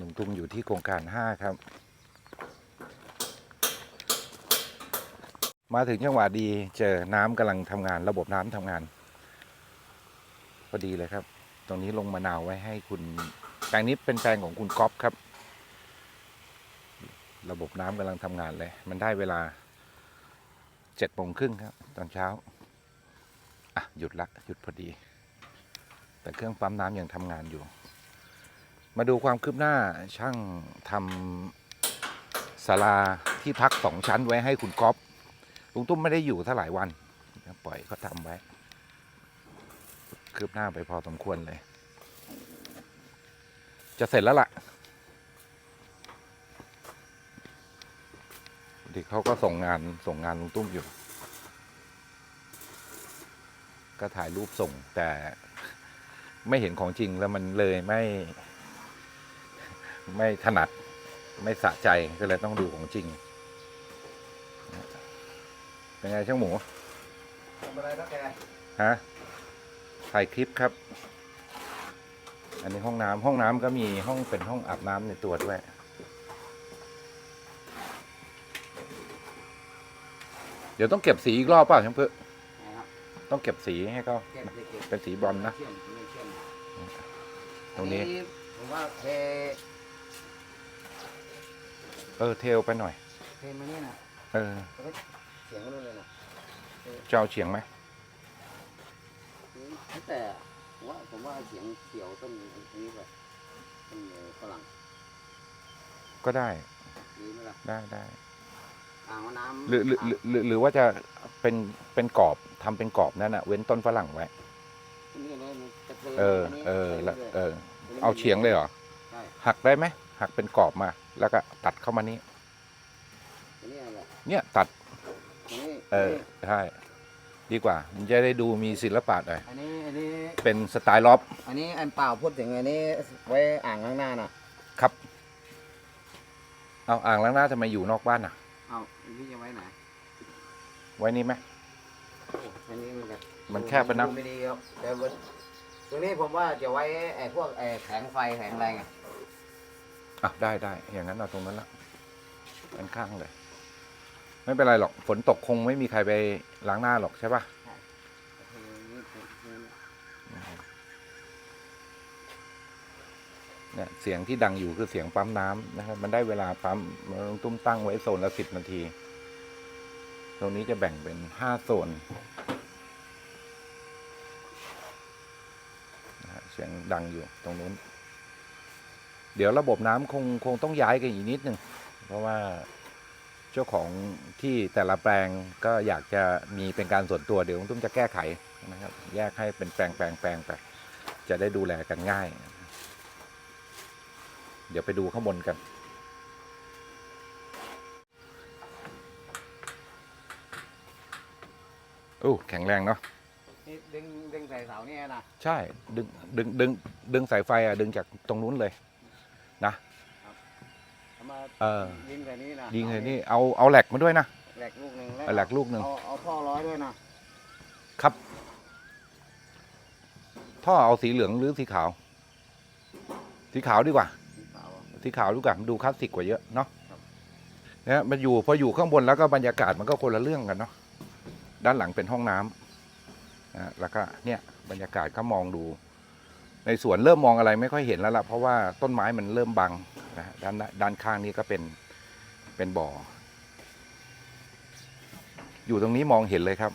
ลุงตุ้มอยู่ที่โครงการห้าครับ มาถึงจังหวะดีเจอน้ำกำลังทำงานระบบน้ำทำงาน พอดีเลยครับ ตรงนี้ลงมะนาวไว้ให้คุณแปลงนี้เป็นแปลงของคุณก๊อฟครับ ระบบน้ำกำลังทำงานเลย มันได้เวลาเจ็ดโมงครึ่งครับ ตอนเช้า อะ หยุดละหยุดพอดี แต่เครื่องปั๊มน้ำยังทำงานอยู่ มาดูความคืบหน้าช่างทำศาลาที่พักสองชั้นไว้ให้คุณก๊อฟลุงตุ้มไม่ได้อยู่เท่าหลายวันปล่อยเขาทำไว้ คืบหน้าไปพอสมควรเลย จะเสร็จแล้วล่ะเด็กเขาก็ส่งงานส่งงานลุงตุ้มอยู่ ก็ถ่ายรูปส่งแต่ไม่เห็นของจริงแล้วมันเลยไม่ ไม่ถนัดไม่สะใจก็เลยต้องดูของจริง เป็นไงช่างหมูทำอะไรนะแกฮะถ่ายคลิปครับ อันนี้ห้องน้ำห้องน้ำก็มีห้องเป็นห้องอาบน้ำในตัวด้วยเดี๋ยวต้องเก็บสีอีกรอบเปล่าช่างเพื่อนะครับต้องเก็บสีให้เขาเก็บเก็บเก็บเป็นสีบรอนซ์นะเชื่อมไม่เชื่อมตรงนี้อัผมว่าเท เออเทลไปหน่อยเทมานี่นะเออแล้วก็เสียงรุ่นเลยนะจะเอาเฉียงไหมตั้งแต่ผมว่าผมว่าเสียงเขียวต้นนี้แบบต้นฝรั่งก็ได้ดีไหมล่ะได้ได้อ่างว่าน้ำหรือหรือหรือหรือหรือว่าจะเป็นเป็นกรอบทำเป็นกรอบนั่นอะเว้นต้นฝรั่งไว้ นี่เลยมันจะทเออ นนี้เออไปแล้วรื่ยๆเออ เอาเฉียงเลยเหรอใช่หักได้ไหมหักเป็นกรอบมา แล้วก็ตัดเข้ามานี้อันนี้แหละเนี่ยตัดอันนี้เออใช่ดีกว่า มันจะได้ดูมีศิลปะหน่อยอันนี้อันนี้เป็นสไตล์ล็อบอันนี้อันเปล่าพูดถึงอันนี้ไว้อ่างข้างหน้าน่ะครับ เอาอ่างล้างหน้าทำไมอยู่นอกบ้านอะ เอาพี่จะไว้ไหนไว้นี่ไหมโอ้อันนี้มันจะมันแคบไปนักดูไม่ดีครับเดี๋ยวมันตรงนี้ผมว่าจะไว้ไอ้พวกไอ้แผงไฟแผงอะไรไง อะได้ได้อย่างนั้นเอาตรงนั้นละด้านข้างเลย ไม่เป็นไรหรอกฝนตกคงไม่มีใครไปล้างหน้าหรอกใช่ปะเนี่ยเสียงที่ดังอยู่คือเสียงปั๊มน้ำนะครับ มันได้เวลาปั๊มมันตุ้มตั้งไว้โซนละสิบนาที ตรงนี้จะแบ่งเป็นห้าโซนนะเสียงดังอยู่ตรงนู้น เดี๋ยวระบบน้ำคงคงต้องย้ายกันอีกนิดนึงเพราะว่าเจ้าของที่แต่ละแปลงก็อยากจะมีเป็นการส่วนตัวเดี๋ยวตุ้มจะแก้ไขนะครับ แยกให้เป็นแปลงแปลงแปลงไปจะได้ดูแลกันง่าย เดี๋ยวไปดูข้างบนกันโอ้แข็งแรงเนาะนี่ดึงดึงใส่เสาเนี่ยนะใช่ ดึงดึงดึงดึงสายไฟอะดึงจากตรงนู้นเลย เอามาเออยิงใส่นี่นะยิงเลยนี่เอาเอาแหลกมาด้วยนะแหลกลูกหนึ่งเอาแหลกลูกหนึ่งเอาเอาท่อร้อยด้วยนะครับ ท่อเอาสีเหลืองหรือสีขาว สีขาวดีกว่า สีขาวอะ สีขาวดีกว่ามันดูคลาสสิกกว่าเยอะเนาะครับ เนี่ยมันอยู่พออยู่ข้างบนแล้วก็บรรยากาศมันก็คนละเรื่องกันเนาะด้านหลังเป็นห้องน้ำนะแล้วก็เนี่ยบรรยากาศก็มองดู ในสวนเริ่มมองอะไรไม่ค่อยเห็นแล้วล่ะเพราะว่าต้นไม้มันเริ่มบังนะด้านด้านข้างนี้ก็เป็นเป็นบ่อ อยู่ตรงนี้มองเห็นเลยครับ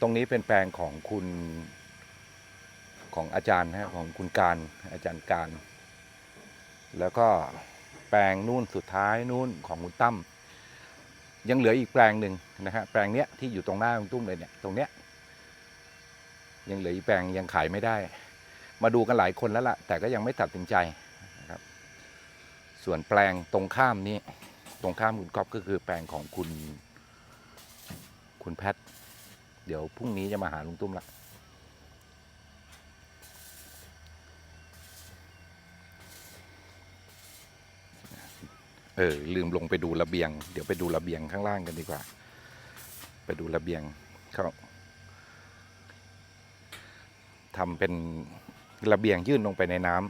ตรงนี้เป็นแปลงของคุณของอาจารย์นะฮะของคุณการอาจารย์การ แล้วก็แปลงนู่นสุดท้ายนู่นของคุณตั้มยังเหลืออีกแปลงหนึ่งนะฮะแปลงเนี้ยที่อยู่ตรงหน้าคุณตุ้มเลยเนี่ยตรงเนี้ย ยังเหลืออีกแปลงยังขายไม่ได้ มาดูกันหลายคนแล้วล่ะ แต่ก็ยังไม่ตัดสินใจนะครับ ส่วนแปลงตรงข้ามนี้ ตรงข้ามคุณก๊อฟก็คือแปลงของคุณ คุณแพท เดี๋ยวพรุ่งนี้จะมาหาลุงตุ้มละเออลืมลงไปดูระเบียง เดี๋ยวไปดูระเบียงข้างล่างกันดีกว่า ไปดูระเบียงเขา ทำเป็นระเบียงยื่นลงไปในน้ำ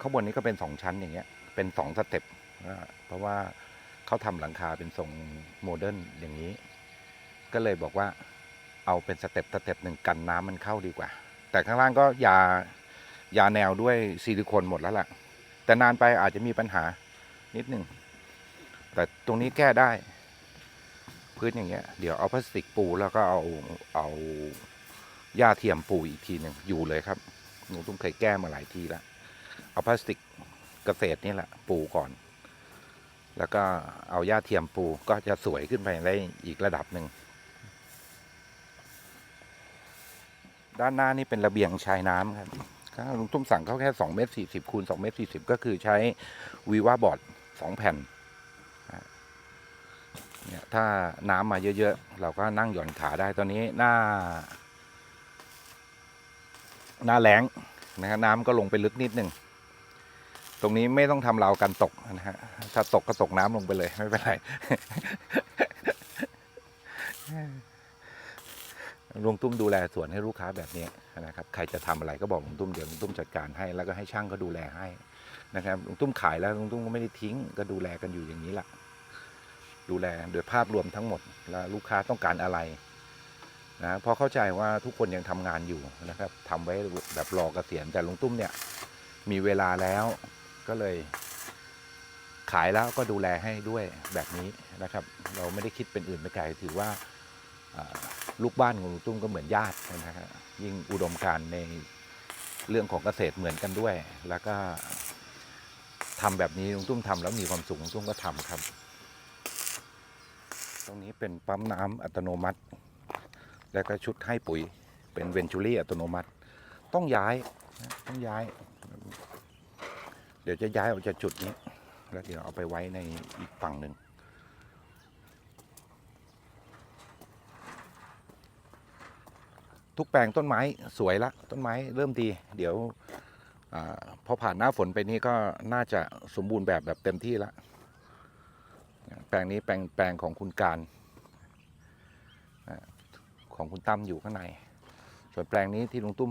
ข้างบนนี้ก็เป็นสองชั้นอย่างเงี้ย เป็นสองสเต็ปเพราะว่าเขาทำหลังคาเป็นทรงโมเดิร์นอย่างนี้ ก็เลยบอกว่าเอาเป็นสเต็ปสเต็ปหนึ่งกันน้ำมันเข้าดีกว่า แต่ข้างล่างก็ยายาแนวด้วยซิลิโคนหมดแล้วล่ะ แต่นานไปอาจจะมีปัญหานิดหนึ่งแต่ตรงนี้แก้ได้ พื้นอย่างเงี้ยเดี๋ยวเอาพลาสติกปูแล้วก็เอาเอาหญ้าเทียมปูอีกทีหนึ่งอยู่เลยครับหนูตุ้มเคยแก้มาหลายทีแล้วเอาพลาสติกเกษตรนี่แหละปูก่อน แล้วก็เอาหญ้าเทียมปูก็จะสวยขึ้นไปได้อีกระดับหนึ่งด้านหน้านี่เป็นระเบียงชายน้ำครับลุงตุ้มสั่งเขาแค่สองเมตรสี่สิบคูณสองเมตรสี่สิบก็คือใช้วีว่าบอร์ดสองแผ่น เนี่ยถ้าน้ำมาเยอะๆ เราก็นั่งหย่อนขาได้ตอนนี้หน้า หน้าแล้งนะครับน้ำก็ลงไปลึกนิดหนึ่งตรงนี้ไม่ต้องทำราวกันตกนะฮะถ้าตกก็ตกน้ำลงไปเลยไม่เป็นไรลุงตุ้มดูแลสวนให้ลูกค้าแบบนี้นะครับใครจะทำอะไรก็บอกลุงตุ้มเดี๋ยวลุงตุ้มจัดการให้ แล้วก็ให้ช่างก็ดูแลให้นะครับลุงตุ้มขายแล้วลุงตุ้มก็ไม่ได้ทิ้งก็ดูแลกันอยู่อย่างนี้แหละ ดูแลโดยภาพรวมทั้งหมดแล้วลูกค้าต้องการอะไรนะพราะเข้าใจว่าทุกคนยังทำงานอยู่นะครับทำไว้แบบรอเกษียณแต่ลุงตุ้มเนี่ยมีเวลาแล้วก็เลยขายแล้วก็ดูแลให้ด้วยแบบนี้นะครับ เราไม่ได้คิดเป็นอื่นไปไกลถือว่าลูกบ้านของลุงตุ้มก็เหมือนญาตินะฮะยิ่งอุดมการณ์ในเรื่องของเกษตรเหมือนกันด้วย แล้วก็ทำแบบนี้ลุงตุ้มทำแล้วมีความสุขลุงตุ้มก็ทำครับ ตรงนี้เป็นปั๊มน้ำอัตโนมัติ แล้วก็ชุดให้ปุ๋ยเป็นเวนจูรี่อัตโนมัติ ต้องย้ายต้องย้าย เดี๋ยวจะย้ายออกจากจุดนี้ แล้วเดี๋ยวเอาไปไว้ในอีกฝั่งหนึ่งทุกแปลงต้นไม้สวยละต้นไม้เริ่มดี เดี๋ยวอพอผ่านหน้าฝนไปนี่ก็น่าจะสมบูรณ์แบบแบบเต็มที่ละ แปลงนี้แปลงแปลงของคุณการของคุณตั้มอยู่ข้างใน ส่วนแปลงนี้ที่ลุงตุ้ม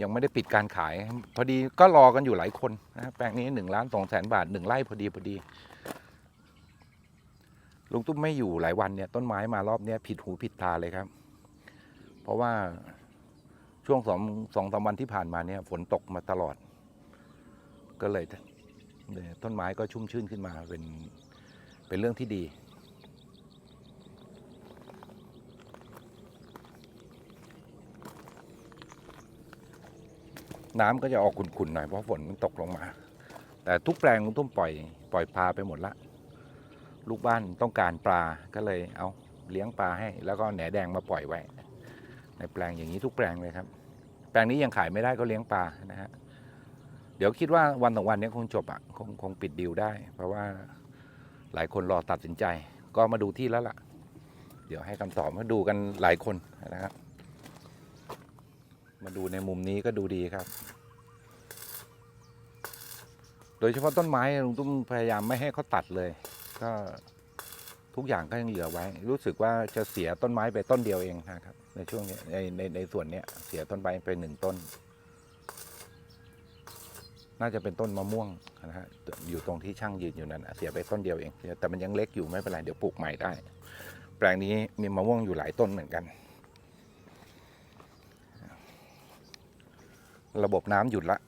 ยังไม่ได้ปิดการขาย พอดีก็รอกันอยู่หลายคนนะแปลงนี้หนึ่งล้านสองแสนบาทหนึ่งไร่พอดีพอดี ลุงตุ้มไม่อยู่หลายวันเนี่ยต้นไม้มารอบเนี้ยผิดหูผิดตาเลยครับ เพราะว่าช่วงสองสองสามวันที่ผ่านมาเนี่ยฝนตกมาตลอด ก็เลยเนี่ยต้นไม้ก็ชุ่มชื่นขึ้นมาเป็น เป็นเรื่องที่ดี น้ำก็จะออกขุ่นๆหน่อยเพราะฝนมันตกลงมา แต่ทุกแปลงลุงตุ้มปล่อยปล่อยปลาไปหมดละ ลูกบ้านต้องการปลาก็เลยเอาเลี้ยงปลาให้ แล้วก็แหนแดงมาปล่อยไว้ ในแปลงอย่างนี้ทุกแปลงเลยครับ แปลงนี้ยังขายไม่ได้ก็เลี้ยงปลานะฮะเดี๋ยวคิดว่าวันสองวันนี้คงจบอะคงคงปิดดีลได้ เพราะว่า หลายคนรอตัดสินใจ ก็มาดูที่แล้วล่ะ เดี๋ยวให้คำตอบมาดูกันหลายคนนะครับ มาดูในมุมนี้ก็ดูดีครับ โดยเฉพาะต้นไม้ลุงตุ้มพยายามไม่ให้เขาตัดเลย ก็ทุกอย่างก็ยังเหลือไว้ รู้สึกว่าจะเสียต้นไม้ไปต้นเดียวเองนะครับ ในช่วงนี้ในในในส่วนนี้เสียต้นไม้ไปหนึ่งต้น น่าจะเป็นต้นมะม่วงนะฮะอยู่ตรงที่ช่างยืนอยู่นั้นนะเสียไปต้นเดียวเองแต่มันยังเล็กอยู่ไม่เป็นไรเดี๋ยวปลูกใหม่ได้ แปลงนี้มีมะม่วงอยู่หลายต้นเหมือนกัน ระบบน้ำหยุดละ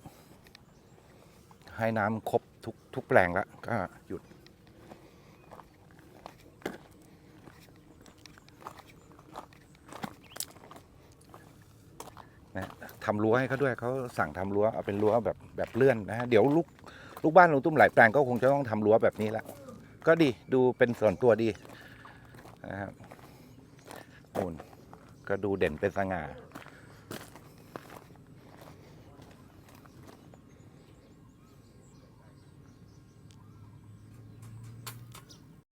ให้น้ำครบทุกทุกแปลงละก็หยุดทำรั้วให้เขาด้วยเขาสั่งทำรั้วเอาเป็นรั้วแบบแบบเลื่อนนะฮะเดี๋ยวลูก ลูกบ้านลุงตุ้มหลายแปลงก็คงจะต้องทำรั้วแบบนี้ละก็ดีดูเป็นส่วนตัวดีนะครับนู่นก็ดูเด่นเป็นสง่า